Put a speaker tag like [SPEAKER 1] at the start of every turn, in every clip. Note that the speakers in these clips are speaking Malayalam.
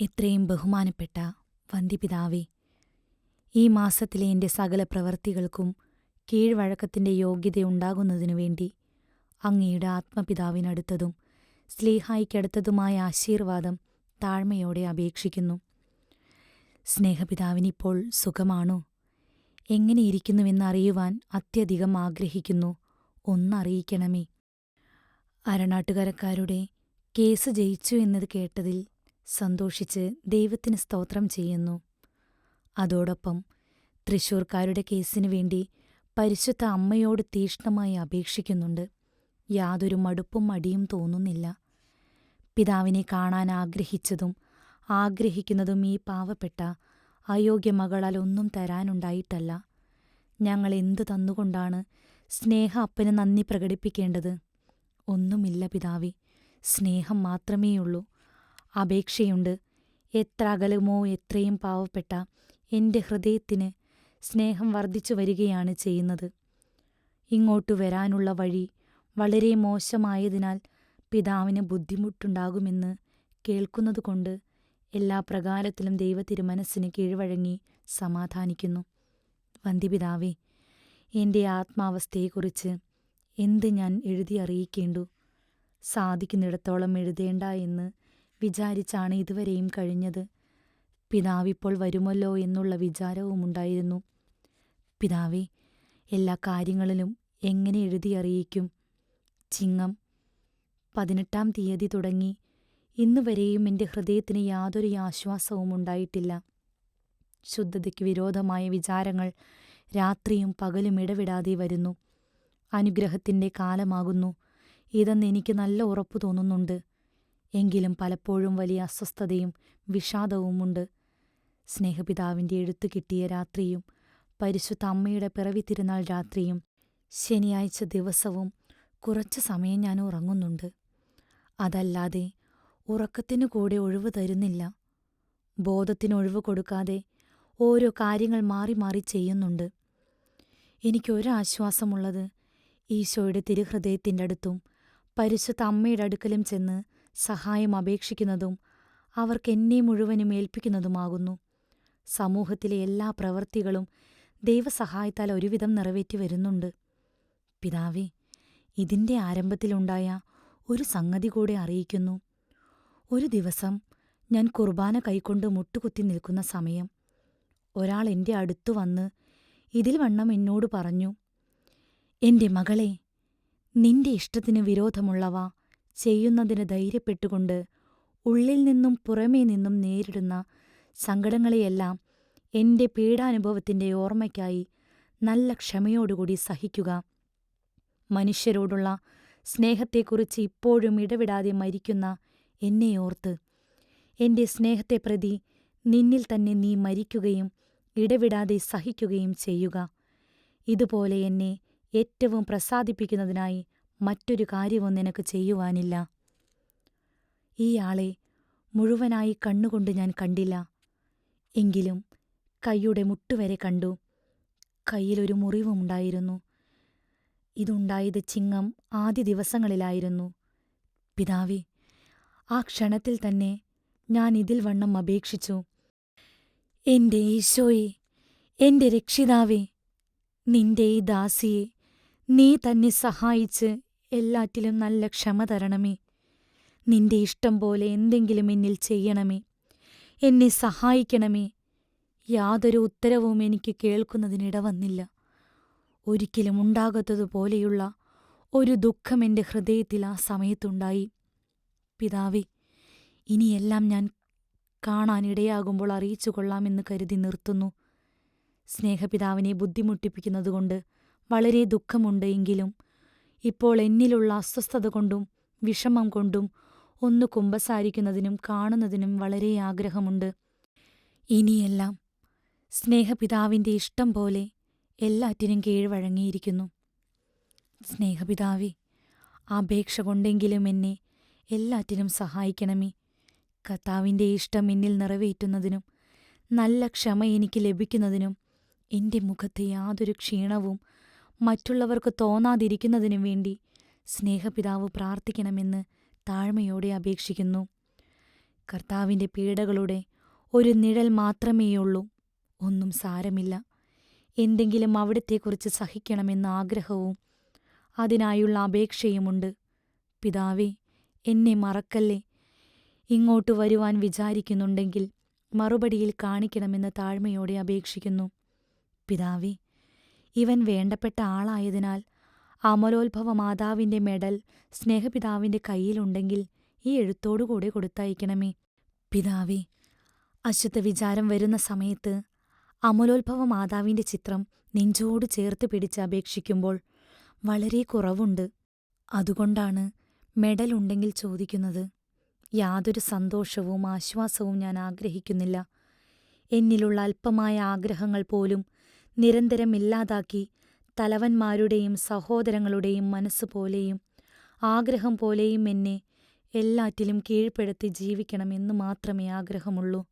[SPEAKER 1] എത്രയും ബഹുമാനപ്പെട്ട വന്ദ്യപിതാവേ ഈ മാസത്തിലെ എന്റെ സകല പ്രവൃത്തികൾക്കും കീഴ്വഴക്കത്തിന്റെ യോഗ്യതയുണ്ടാകുന്നതിനു വേണ്ടി അങ്ങയുടെ ആത്മപിതാവിനടുത്തതും സ്ലേഹായിക്കടുത്തതുമായ ആശീർവാദം താഴ്മയോടെ അപേക്ഷിക്കുന്നു. സ്നേഹപിതാവിനിപ്പോൾ സുഖമാണോ? എങ്ങനെയിരിക്കുന്നുവെന്നറിയുവാൻ അത്യധികം ആഗ്രഹിക്കുന്നു. ഒന്നറിയിക്കണമേ. അരണാട്ടുകരക്കാരുടെ കേസ് ജയിച്ചു എന്നത് കേട്ടതിൽ സന്തോഷിച്ച് ദൈവത്തിന് സ്തോത്രം ചെയ്യുന്നു. അതോടൊപ്പം തൃശൂർക്കാരുടെ കേസിനു വേണ്ടി പരിശുദ്ധ അമ്മയോട് തീഷ്ണമായി അപേക്ഷിക്കുന്നുണ്ട്. യാതൊരു മടുപ്പും മടിയും തോന്നുന്നില്ല. പിതാവിനെ കാണാൻ ആഗ്രഹിച്ചതും ആഗ്രഹിക്കുന്നതും ഈ പാവപ്പെട്ട അയോഗ്യ മകളാൽ ഒന്നും തരാനുണ്ടായിട്ടല്ല. ഞങ്ങൾ എന്തു തന്നുകൊണ്ടാണ് സ്നേഹ അപ്പന് നന്ദി പ്രകടിപ്പിക്കേണ്ടത്? ഒന്നുമില്ല പിതാവി സ്നേഹം മാത്രമേയുള്ളൂ. അപേക്ഷയുണ്ട്. എത്ര അകലുമോ എത്രയും പാവപ്പെട്ട എന്റെ ഹൃദയത്തിന് സ്നേഹം വർദ്ധിച്ചു വരികയാണ് ചെയ്യുന്നത്. ഇങ്ങോട്ടു വരാനുള്ള വഴി വളരെ മോശമായതിനാൽ പിതാവിന് ബുദ്ധിമുട്ടുണ്ടാകുമെന്ന് കേൾക്കുന്നതുകൊണ്ട് എല്ലാ പ്രകാരത്തിലും ദൈവത്തിരുമനസ്സിന് കീഴ്വഴങ്ങി സമാധാനിക്കുന്നു. വന്ധ്യപിതാവേ എന്റെ ആത്മാവസ്ഥയെക്കുറിച്ച് എന്ത് ഞാൻ എഴുതി അറിയിക്കേണ്ടു? സാധിക്കുന്നിടത്തോളം എഴുതേണ്ട എന്ന് വിചാരിച്ചാണ് ഇതുവരെയും കഴിഞ്ഞത്. പിതാവിപ്പോൾ വരുമല്ലോ എന്നുള്ള വിചാരവുമുണ്ടായിരുന്നു പിതാവേ എല്ലാ കാര്യങ്ങളിലും എങ്ങനെ എഴുതി അറിയിക്കും? ചിങ്ങം പതിനെട്ടാം തീയതി തുടങ്ങി. ഇന്നുവരെയും എന്റെ ഹൃദയത്തിന് യാതൊരു ആശ്വാസവും ഉണ്ടായിട്ടില്ല. ശുദ്ധതയ്ക്ക് വിരോധമായ വിചാരങ്ങൾ രാത്രിയും പകലും ഇടവിടാതെ വരുന്നു. അനുഗ്രഹത്തിന്റെ കാലമാകുന്നു. ഇതെന്ന് എനിക്ക് നല്ല ഉറപ്പു തോന്നുന്നുണ്ട്. എങ്കിലും പലപ്പോഴും വലിയ അസ്വസ്ഥതയും വിഷാദവുമുണ്ട്. സ്നേഹപിതാവിന്റെ എഴുത്തു കിട്ടിയ രാത്രിയും പരിശുദ്ധ അമ്മയുടെ പിറവി തിരുനാൾ രാത്രിയും ശനിയാഴ്ച ദിവസവും കുറച്ചു സമയം ഞാൻ ഉറങ്ങുന്നുണ്ട്. അതല്ലാതെ ഉറക്കത്തിനു കൂടെ ഒഴിവ് തരുന്നില്ല. ബോധത്തിന് ഒഴിവ് കൊടുക്കാതെ ഓരോ കാര്യങ്ങൾ മാറി മാറി ചെയ്യുന്നുണ്ട്. എനിക്കൊരാശ്വാസമുള്ളത് ഈശോയുടെ തിരുഹൃദയത്തിന്റെ അടുത്തും പരിശുദ്ധ അമ്മയുടെ അടുക്കലും ചെന്ന് സഹായം അപേക്ഷിക്കുന്നതും അവർക്കെന്നെ മുഴുവനും ഏൽപ്പിക്കുന്നതുമാകുന്നു. സമൂഹത്തിലെ എല്ലാ പ്രവൃത്തികളും ദൈവസഹായത്താൽ ഒരുവിധം നിറവേറ്റി വരുന്നുണ്ട്. പിതാവേ ഇതിന്റെ ആരംഭത്തിലുണ്ടായ ഒരു സംഗതി കൂടെ അറിയിക്കുന്നു. ഒരു ദിവസം ഞാൻ കുർബാന കൈക്കൊണ്ട് മുട്ടുകുത്തി നിൽക്കുന്ന സമയം ഒരാൾ എന്റെ അടുത്തു വന്ന് ഇതിൽ വണ്ണം എന്നോട് പറഞ്ഞു എന്റെ മകളെ നിന്റെ ഇഷ്ടത്തിന് വിരോധമുള്ളവ ചെയ്യുന്നതിന് ധൈര്യപ്പെട്ടുകൊണ്ട് ഉള്ളിൽ നിന്നും പുറമേ നിന്നും നേരിടുന്ന സങ്കടങ്ങളെയെല്ലാം എന്റെ പീഡാനുഭവത്തിന്റെ ഓർമ്മയ്ക്കായി നല്ല ക്ഷമയോടുകൂടി സഹിക്കുക. മനുഷ്യരോടുള്ള സ്നേഹത്തെക്കുറിച്ച് ഇപ്പോഴും ഇടവിടാതെ മരിക്കുന്ന എന്നെ ഓർത്ത് എന്റെ സ്നേഹത്തെ പ്രതി നിന്നിൽ തന്നെ നീ മരിക്കുകയും ഇടവിടാതെ സഹിക്കുകയും ചെയ്യുക. ഇതുപോലെ എന്നെ ഏറ്റവും പ്രസാദിപ്പിക്കുന്നതിനായി മറ്റൊരു കാര്യവും നിനക്ക് ചെയ്യുവാനില്ല. ഈ ആളെ മുഴുവനായി കണ്ണുകൊണ്ട് ഞാൻ കണ്ടില്ല. എങ്കിലും കൈയുടെ മുട്ടുവരെ കണ്ടു. കയ്യിലൊരു മുറിവുമുണ്ടായിരുന്നു ഇതുണ്ടായത് ചിങ്ങം ആദ്യ ദിവസങ്ങളിലായിരുന്നു. പിതാവേ ആ ക്ഷണത്തിൽ തന്നെ ഞാൻ ഇതിൽ വണ്ണം അപേക്ഷിച്ചു. എന്റെ ഈശോയെ എന്റെ രക്ഷിതാവേ നിന്റെ ഈ ദാസിയെ നീ തന്നെ സഹായിച്ച് എല്ലാറ്റിലും നല്ല ക്ഷമ തരണമേ. നിന്റെ ഇഷ്ടം പോലെ എന്തെങ്കിലും എന്നിൽ ചെയ്യണമേ. എന്നെ സഹായിക്കണമേ. യാതൊരു ഉത്തരവും എനിക്ക് കേൾക്കുന്നതിനിട വന്നില്ല. ഒരിക്കലും ഉണ്ടാകാത്തതുപോലെയുള്ള ഒരു ദുഃഖം എന്റെ ഹൃദയത്തിൽ ആ സമയത്തുണ്ടായി. പിതാവി ഇനിയെല്ലാം ഞാൻ കാണാനിടയാകുമ്പോൾ അറിയിച്ചു കൊള്ളാമെന്ന് കരുതി നിർത്തുന്നു. സ്നേഹപിതാവിനെ ബുദ്ധിമുട്ടിപ്പിക്കുന്നതുകൊണ്ട് വളരെ ദുഃഖമുണ്ട് എങ്കിലും ഇപ്പോൾ എന്നിലുള്ള അസ്വസ്ഥത കൊണ്ടും വിഷമം കൊണ്ടും ഒന്ന് കുമ്പസാരിക്കുന്നതിനും കാണുന്നതിനും വളരെ ആഗ്രഹമുണ്ട്. ഇനിയെല്ലാം സ്നേഹപിതാവിന്റെ ഇഷ്ടം പോലെ എല്ലാറ്റിനും കീഴ്വഴങ്ങിയിരിക്കുന്നു. സ്നേഹപിതാവേ അപേക്ഷ കൊണ്ടെങ്കിലും എന്നെ എല്ലാറ്റിനും സഹായിക്കണമേ. കർത്താവിന്റെ ഇഷ്ടം എന്നിൽ നിറവേറ്റുന്നതിനും നല്ല ക്ഷമ എനിക്ക് ലഭിക്കുന്നതിനും എന്റെ മുഖത്ത് യാതൊരു ക്ഷീണവും മറ്റുള്ളവർക്ക് തോന്നാതിരിക്കുന്നതിനും വേണ്ടി സ്നേഹപിതാവ് പ്രാർത്ഥിക്കണമെന്ന് താഴ്മയോടെ അപേക്ഷിക്കുന്നു കർത്താവിന്റെ പീഡകളുടെ ഒരു നിഴൽ മാത്രമേയുള്ളൂ. ഒന്നും സാരമില്ല. എന്തെങ്കിലും അവിടത്തെക്കുറിച്ച് സഹിക്കണമെന്ന ആഗ്രഹവും അതിനായുള്ള അപേക്ഷയുമുണ്ട്. പിതാവേ, എന്നെ മറക്കല്ലേ. ഇങ്ങോട്ട് വരുവാൻ വിചാരിക്കുന്നുണ്ടെങ്കിൽ മറുപടിയിൽ കാണിക്കണമെന്ന് താഴ്മയോടെ അപേക്ഷിക്കുന്നു. പിതാവേ, ഇവൻ വേണ്ടപ്പെട്ട ആളായതിനാൽ അമലോത്ഭവ മാതാവിന്റെ മെഡൽ സ്നേഹപിതാവിന്റെ കയ്യിലുണ്ടെങ്കിൽ ഈ എഴുത്തോടുകൂടെ കൊടുത്തയക്കണമേ. പിതാവേ, അശുദ്ധ വിചാരം വരുന്ന സമയത്ത് അമലോത്ഭവ മാതാവിന്റെ ചിത്രം നെഞ്ചോട് ചേർത്ത് പിടിച്ച് അപേക്ഷിക്കുമ്പോൾ വളരെ കുറവുണ്ട്. അതുകൊണ്ടാണ് മെഡൽ ഉണ്ടെങ്കിൽ ചോദിക്കുന്നത്. യാതൊരു സന്തോഷവും ആശ്വാസവും ഞാൻ ആഗ്രഹിക്കുന്നില്ല. എന്നിലുള്ള അല്പമായ ആഗ്രഹങ്ങൾ പോലും നിരന്തരം ഇല്ലാതാക്കി തലവന്മാരുടെയും സഹോദരങ്ങളുടെയും മനസ്സുപോലെയും ആഗ്രഹം പോലെയും എന്നെ എല്ലാറ്റിലും കീഴ്പ്പെടുത്തി ജീവിക്കണം എന്നു മാത്രമേ ആഗ്രഹമുള്ളൂ.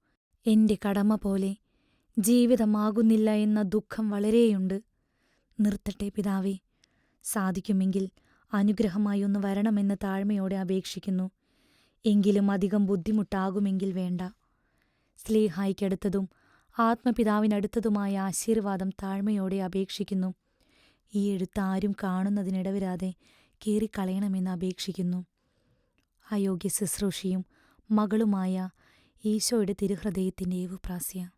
[SPEAKER 1] എന്റെ കടമ പോലെ ജീവിതമാകുന്നില്ല എന്ന ദുഃഖം വളരെയുണ്ട്. നിർത്തട്ടെ പിതാവേ. സാധിക്കുമെങ്കിൽ അനുഗ്രഹമായി ഒന്ന് വരണമെന്ന് താഴ്മയോടെ അപേക്ഷിക്കുന്നു. എങ്കിലും അധികം ബുദ്ധിമുട്ടാകുമെങ്കിൽ വേണ്ട. സ്ലീഹായ്ക്കടുത്തതും ആത്മപിതാവിനടുത്തതുമായ ആശീർവാദം താഴ്മയോടെ അപേക്ഷിക്കുന്നു. ഈ എഴുത്ത് ആരും കാണുന്നതിനിടവരാതെ കീറിക്കളയണമെന്ന് അപേക്ഷിക്കുന്നു. അയോഗ്യ ശുശ്രൂഷയും മകളുമായ ഈശോയുടെ തിരുഹൃദയത്തിന്റെ ഏവുപ്രാസ്യ